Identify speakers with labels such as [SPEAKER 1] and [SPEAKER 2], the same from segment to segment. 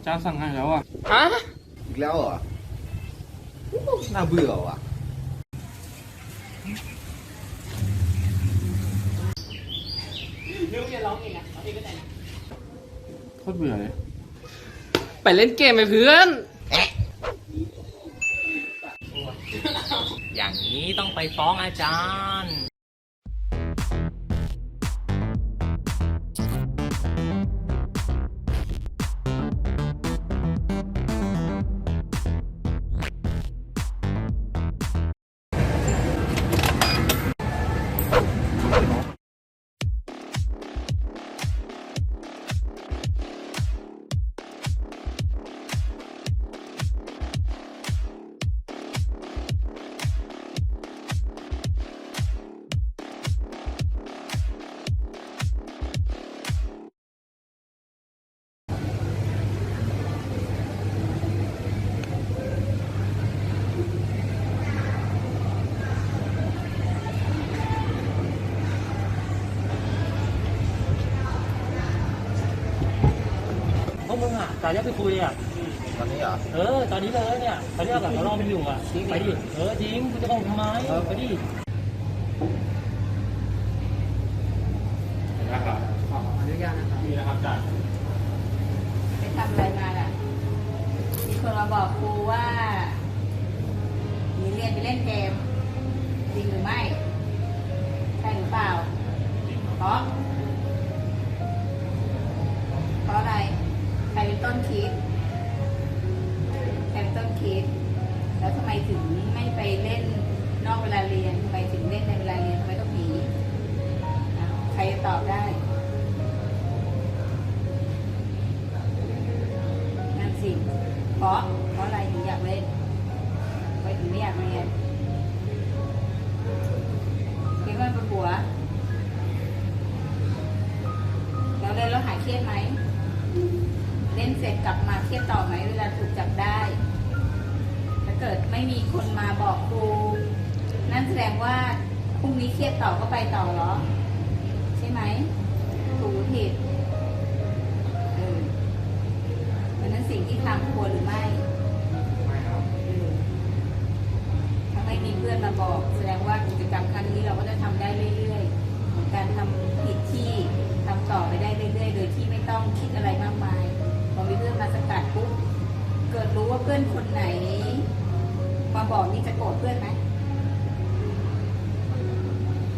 [SPEAKER 1] อาจารย์สั่งงานแล้วอะ
[SPEAKER 2] ฮะ
[SPEAKER 3] อีกแล้วเหรอน่าเบื่อว่ะ
[SPEAKER 1] โคตรเบื่อเลย
[SPEAKER 2] ไปเล่นเกมไหมเพื่อน
[SPEAKER 4] อย่างนี้ต้องไปฟ้องอาจารย์ วกมึงอะจ่ายยอดไปคุยอะ
[SPEAKER 3] ตอนนี้เหรอ
[SPEAKER 4] เออ ตอนนี้เลยเนี่ยเขาเรียกแบบเรารอมันอยู่อะ ไปดิ เออจริงคุณจะบอกทำไมไปดิ
[SPEAKER 1] นะครับขออนุญาตนะครับนี่นะครับอาจารย์
[SPEAKER 5] ไปทำอะไรมาล่ะ มีคนมาบอกครูว่า มีเรียนไปเล่นเกม จริงหรือไม่ ใช่หรือเปล่าเพราะ ต้นคิดใครเป็นต้นคิด แล้วทำไมถึงไม่ไปเล่นนอกเวลาเรียนทำไมถึงเล่นในเวลาเรียนทำไมต้องหนีใครจะตอบได้นั่นสิเพราะเพราะอะไรถึงอยากเล่นไมถึงไม่อยากเรียน เครียดต่อไหมเวลาถูกจับได้ ถ้าเกิดไม่มีคนมาบอกครูนั่นแสดงว่าพรุ่งนี้เครียดต่อก็ไปต่อเหรอ ใช่ไหมถูกผิดเออดังนั้นสิ่งที่ทำควรหรือไม่ อนคนไหนมาบอกนี่จะโกรธเพื่อนไหม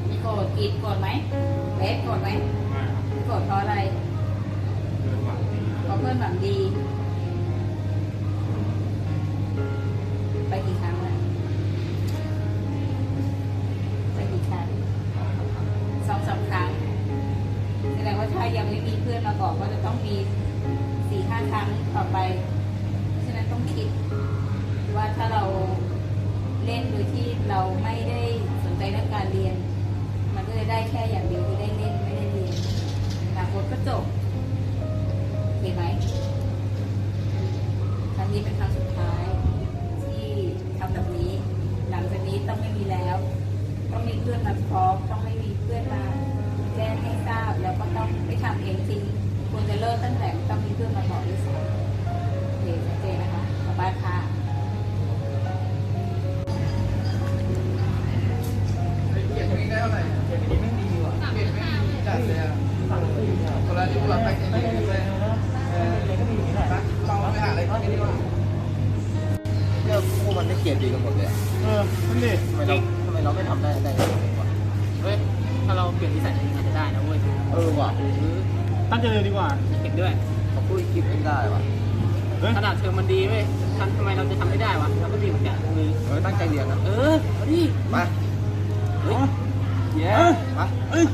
[SPEAKER 5] ไม่โกรธกีดโกรธไหมเบสโกรธไหม
[SPEAKER 1] ไม่ครับ
[SPEAKER 5] ไม่โกรธเพราะอะไร
[SPEAKER 1] เดินหวังดี
[SPEAKER 5] เพราะเพื่อนหวังดี รจะเลิกตั้งแต่ต้องมีเพื่อนมาบอกด้วยซ้ำโอเคชัดเจนนะคะต่อไปค่ะ
[SPEAKER 3] เก็บตรงนี้ได้เท่าไหร่เก็บนี้ไม่ดีว่ะเก็บไม่ดีจัดเลยอะคนละที่เราไปกันดีเลยเออเราไปหาอะไรกินดีกว่าเนี่ยพวกมันไม่เก็บดีกันหมดเลย
[SPEAKER 1] เออนั่นดิ
[SPEAKER 3] ทำไมเราทำไมเราไม่ทำได้ได้เองวะ
[SPEAKER 4] เฮ้ยถ้าเราเปลี่ยนนิสัยอาจจะได้นะเว้ย
[SPEAKER 3] เออว่ะ
[SPEAKER 1] ตั้งใจเลยดีกว่า
[SPEAKER 4] เห็นด้วย
[SPEAKER 3] เขาพูดคิดเองได้ว่ะ
[SPEAKER 1] เฮ้ย
[SPEAKER 4] ขนาดเทอมมันดีเว้ยทำทำไมเราจะทำไม่ได้วะ เราก็ดีเหมือนกันเลย
[SPEAKER 3] เออตั้งใจเรียนนะ
[SPEAKER 4] เออเอาดิ
[SPEAKER 3] มา
[SPEAKER 4] เฮ้ยเย้
[SPEAKER 3] มา
[SPEAKER 1] เอ้ย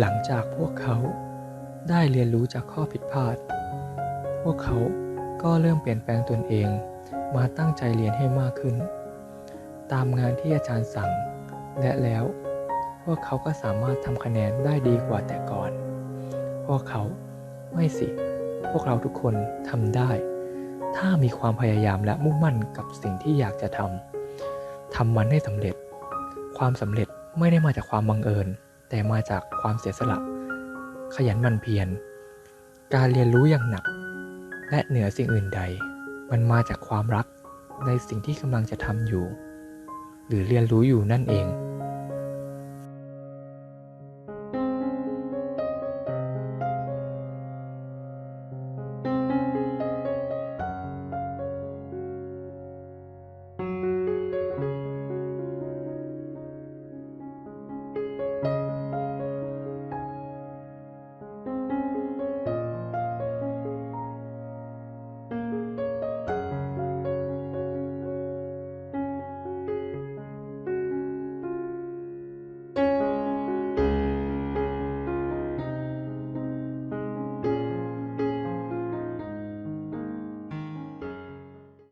[SPEAKER 6] หลังจากพวกเขาได้เรียนรู้จากข้อผิดพลาด พวกเขาก็เริ่มเปลี่ยนแปลงตนเอง มาตั้งใจเรียนให้มากขึ้น ตามงานที่อาจารย์สั่ง และแล้ว พวกเขาก็สามารถทำคะแนนได้ดีกว่าแต่ก่อน พวกเขาไม่สิ พวกเราทุกคนทำได้ ถ้ามีความพยายามและมุ่งมั่นกับสิ่งที่อยากจะทำทำมันให้สำเร็จ ความสำเร็จไม่ได้มาจากความบังเอิญ แต่มาจากความเสียสละ ขยันหมั่นเพียร การเรียนรู้อย่างหนัก และเหนือสิ่งอื่นใด มันมาจากความรักในสิ่งที่กำลังจะทำอยู่ หรือเรียนรู้อยู่นั่นเอง